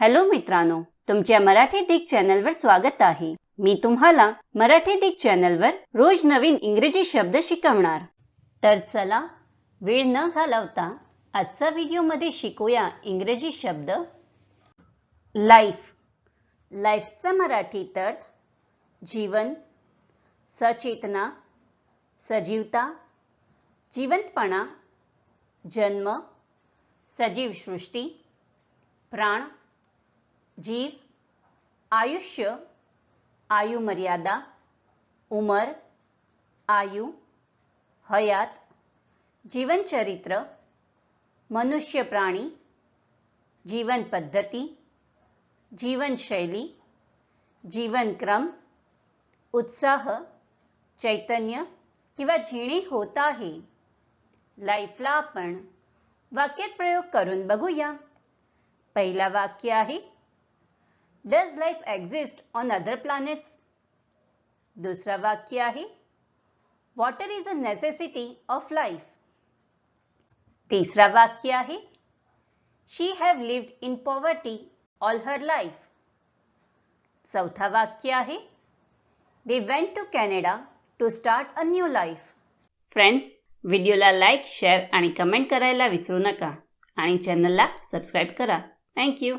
Hello मित्रांनो तुमच्या मराठी दिग चॅनलवर स्वागत आहे. मी तुम्हाला मराठी दिग चॅनलवर रोज नवीन इंग्रजी शब्द शिकवणार. तर चला वेळ न घालवता आजचा व्हिडिओमध्ये शिकूया इंग्रजी शब्द. लाईफ लाईफचा मराठीत अर्थ जीवन सचेतना सजीवता जिवंतपणा जन्म सजीव सृष्टी प्राण जीव आयुष्य आयुमर्यादा उमर आयु हयात जीवनचरित्र मनुष्य प्राणी जीवन पद्धती जीवनशैली जीवनक्रम उत्साह चैतन्य किंवा झिणी होत आहे. लाईफला आपण वाक्यात प्रयोग करून बघूया. पहिला वाक्य आहे does life exist on other planets दुसरं वाक्य आहे water is a necessity of life तिसरा वाक्य आहे she have lived in poverty all her life चौथा वाक्य आहे they went to Canada to start a new life friends व्हिडिओला लाईक शेअर आणि कमेंट करायला विसरू नका. आणि चॅनलला सबस्क्राईब करा. थँक्यू